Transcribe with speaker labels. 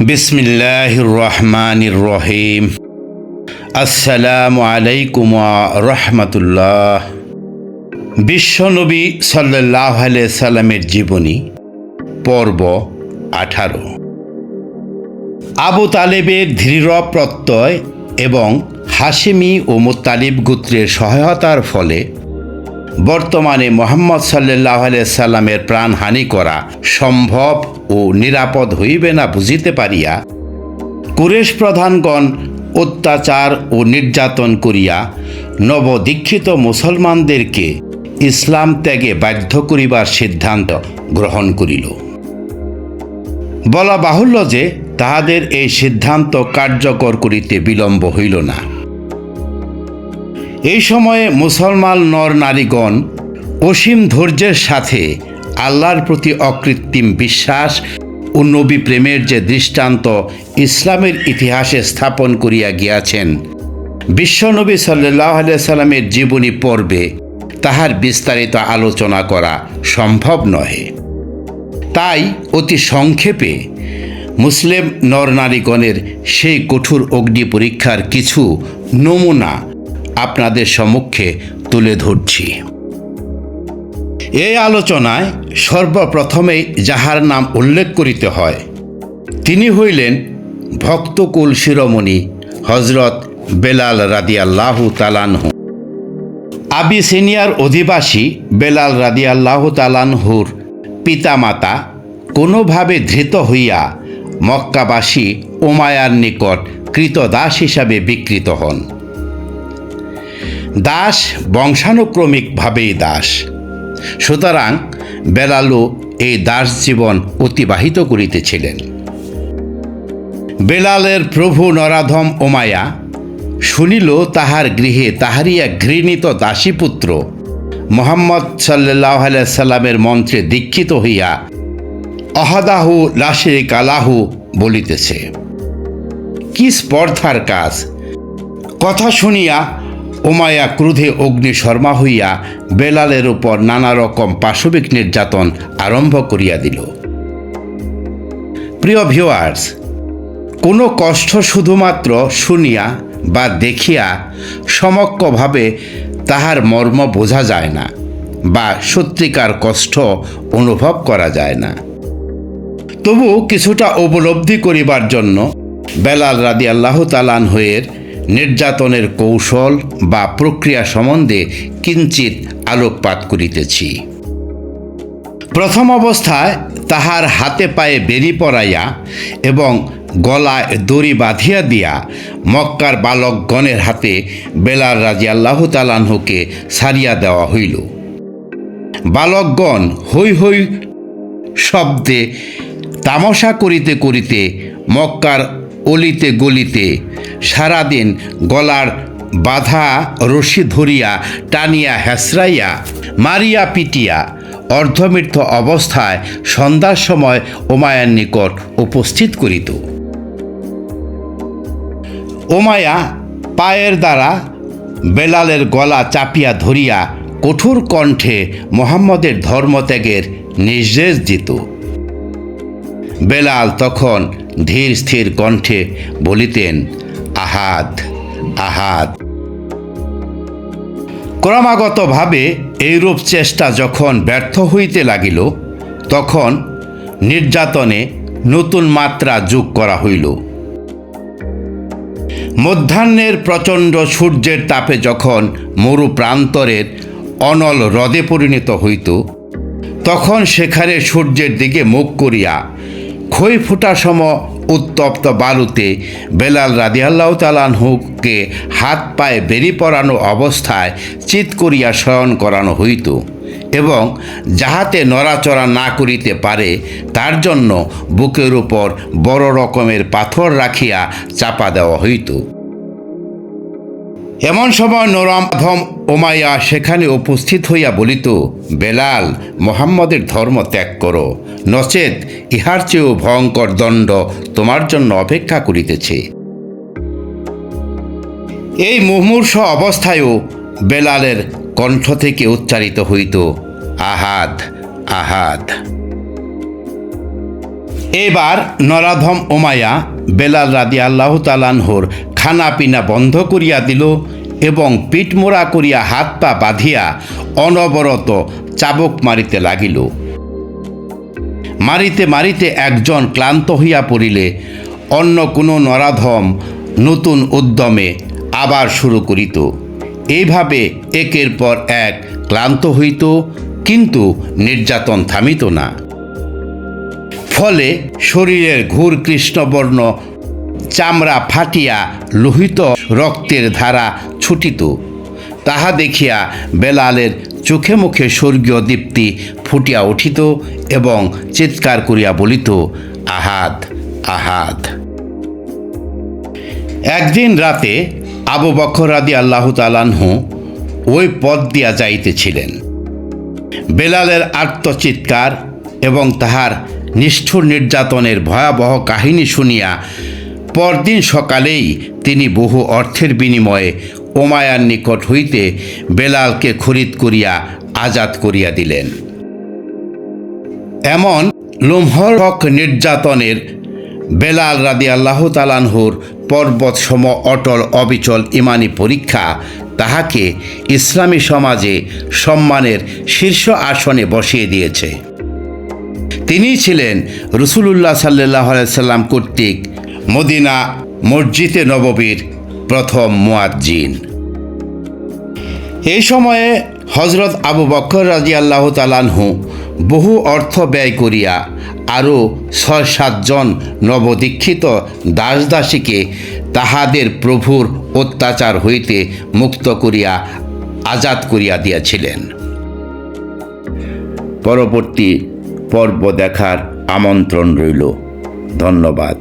Speaker 1: বিসমিল্লাহ রহমান রহিম আসসালামু আলাইকুম রহমতুল্লাহ বিশ্বনবী সাল্লাহ সাল্লামের জীবনী, পর্ব আঠারো। আবু তালেবের দৃঢ় প্রত্যয় এবং হাসিমি ও মুতালিব গোত্রের সহায়তার ফলে বর্তমানে মোহাম্মদ সাল্লাহ সাল্লামের প্রাণহানি করা সম্ভব ও নিরাপদ হইবে না বুঝিতে পারিয়া কুরেশ প্রধানগণ অত্যাচার ও নির্যাতন করিয়া নবদীক্ষিত মুসলমানদেরকে ইসলাম ত্যাগে বাধ্য করিবার সিদ্ধান্ত গ্রহণ করিল। বলা বাহুল্য যে তাহাদের এই সিদ্ধান্ত কার্যকর করিতে বিলম্ব হইল না। এই সময়ে মুসলমান নর নারীগণ অসীম ধৈর্যের সাথে আল্লাহর প্রতি অকৃত্রিম বিশ্বাস ও নবী প্রেমের যে দৃষ্টান্ত ইসলামের ইতিহাসে স্থাপন করিয়া গিয়াছেন। বিশ্বনবী সাল্লাহ সাল্লামের জীবনী পর্বে তাহার বিস্তারিত আলোচনা করা সম্ভব নহে। তাই অতি সংক্ষেপে মুসলিম নরনারীগণের সেই কঠোর অগ্নি পরীক্ষার কিছু নমুনা আপনাদের সম্মুখে তুলে ধরছি। এই আলোচনায় সর্বপ্রথমেই যাহার নাম উল্লেখ করিতে হয়, তিনি হইলেন ভক্তকুল শিরোমণি হজরত বেলাল রাদিয়াল্লাহু তালানহু আবিসিনিয়ার অধিবাসী বেলাল রাদিয়াল্লাহু তালানহুর পিতামাতা কোনোভাবে ধৃত হইয়া মক্কাবাসী ওমায়ার নিকট কৃতদাস হিসাবে বিকৃত হন। দাস বংশানুক্রমিকভাবেই দাস। সুতরাং বেলালু এই দাস জীবন অতিবাহিত করিতেছিলেন। বেলালের প্রভু নরাধম ওমায়া শুনিল তাহার গৃহে তাহারই এক ঘৃণিত দাসীপুত্র মোহাম্মদ সাল্লাহ সাল্লামের মন্ত্রে দীক্ষিত হইয়া অহাদাহু লাশিক কালাহু বলিতেছে। কি স্পর্ধার কাজ? কথা শুনিয়া ওমায়া ক্রোধে অগ্নি শর্মা হইয়া বেলালের উপর নানা রকম পাশবিক নির্যাতন আরম্ভ করিয়া দিল। প্রিয় ভিউয়ার্স, কোনো কষ্ট শুধুমাত্র শুনিয়া বা দেখিয়া সমক্ষভাবে তাহার মর্ম বোঝা যায় না বা সত্যিকার কষ্ট অনুভব করা যায় না। তবু কিছুটা উপলব্ধি করিবার জন্য বেলাল রাদি আল্লাহ তালান হয়ের নির্যাতনের কৌশল বা প্রক্রিয়া সম্বন্ধে কিঞ্চিত আলোকপাত করিতেছি। প্রথম অবস্থায় তাহার হাতে পায়ে বেরি পরাইয়া এবং গলায় দড়ি বাঁধিয়া দিয়া মক্কার বালকগণের হাতে বেলার রাজি আল্লাহ তালানহুকে সারিয়া দেওয়া হইল। বালকগণ হৈ হৈ শব্দে তামাশা করিতে করিতে মক্কার অলিতে গলিতে সারাদিন গলার বাধা রশি ধরিয়া টানিয়া হেসরাইয়া, মারিয়া পিটিয়া অর্ধমৃত্যু অবস্থায় সন্ধ্যার সময় ওমায়ার নিকট উপস্থিত করিত। ওমায়া পায়ের দ্বারা বেলালের গলা চাপিয়া ধরিয়া কঠোর কণ্ঠে মোহাম্মদের ধর্মত্যাগের নির্দেশ দিত। বেলাল তখন ধীর স্থির কণ্ঠে বলিতেন আহাদ আহাদ ক্রমাগতভাবে এইরূপ চেষ্টা যখন ব্যর্থ হইতে লাগিল, তখন নির্যাতনে নতুন মাত্রা যোগ করা হইল। মধ্যাহ্নের প্রচণ্ড সূর্যের তাপে যখন মরু প্রান্তরের অনল হ্রদে পরিণত হইত, তখন সেখানে সূর্যের দিকে মুখ করিয়া খই ফুটা সম উত্তপ্ত বালুতে বেলাল রাদিয়াল্লাহ তালানহুকে হাত পায়ে বেরি পড়ানো অবস্থায় চিত করিয়া শয়ন করানো হইত এবং যাহাতে নড়াচড়া না করিতে পারে, তার জন্য বুকের উপর বড় রকমের পাথর রাখিয়া চাপা দেওয়া হইত। এমন সময় নরামধম ওমাইয়া সেখানে উপস্থিত হইয়া বলিত, বেলাল, মোহাম্মদের ধর্ম ত্যাগ করো। নচেত ইহার চেয়েও ভয়ঙ্কর দণ্ড তোমার জন্য অপেক্ষা করিতেছে। এই মুমূর্ষ অবস্থায়ও বেলালের কণ্ঠ থেকে উচ্চারিত হইত, আহাদ আহাদ। এবার নরাধম ওমায়া বেলাল রাদি আল্লাহ তালানহর খানা পিনা বন্ধ করিয়া দিল এবং পিঠমোড়া করিয়া হাত পা বাঁধিয়া অনবরত চাবক মারিতে লাগিল। মারিতে মারিতে একজন ক্লান্ত হইয়া পড়িলে অন্য কোনো নরাধম নতুন উদ্যমে আবার শুরু করিত। এইভাবে একের পর এক ক্লান্ত হইত, কিন্তু নির্যাতন থামিত না। ফলে শরীরের ঘুর কৃষ্ণবর্ণ চামড়া ফাটিয়া লোহিত রক্তের ধারা ছুটিত। তাহা দেখিয়া বেলালের চোখে মুখে স্বর্গীয় দীপ্তি ফুটিয়া উঠিত এবং চিৎকার করিয়া বলিত, আহাদ আহাদ। একদিন রাতে আবু বকর রাদি আল্লাহ তালানহু ওই পথ দিয়া যাইতেছিলেন। বেলালের আত্মচিৎকার এবং তাহার নিষ্ঠুর নির্যাতনের ভয়াবহ কাহিনী শুনিয়া পরদিন সকালেই তিনি বহু অর্থের বিনিময়ে ওমায়ার নিকট হইতে বেলালকে খরিদ করিয়া আজাদ করিয়া দিলেন। এমন লোমহরক নির্যাতনের বেলাল রাদি আল্লাহ তালানহুর পর্বত সম অটল অবিচল ইমানি পরীক্ষা তাহাকে ইসলামী সমাজে সম্মানের শীর্ষ আসনে বসিয়ে দিয়েছে। তিনি ছিলেন রসুলুল্লাহ সাল্লাহ সাল্লাম কর্তৃক মদিনা মসজিদে নববীর প্রথম মুয়াজ্জিন। এই সময়ে হজরত আবু বক্কর রাজি আল্লাহ তালানহু বহু অর্থ ব্যয় করিয়া আরও ছয় সাতজন নবদীক্ষিত দাসদাসীকে তাহাদের প্রভুর অত্যাচার হইতে মুক্ত করিয়া আজাদ করিয়া দিয়াছিলেন। পরবর্তী পর্ব দেখার আমন্ত্রণ রইল। ধন্যবাদ।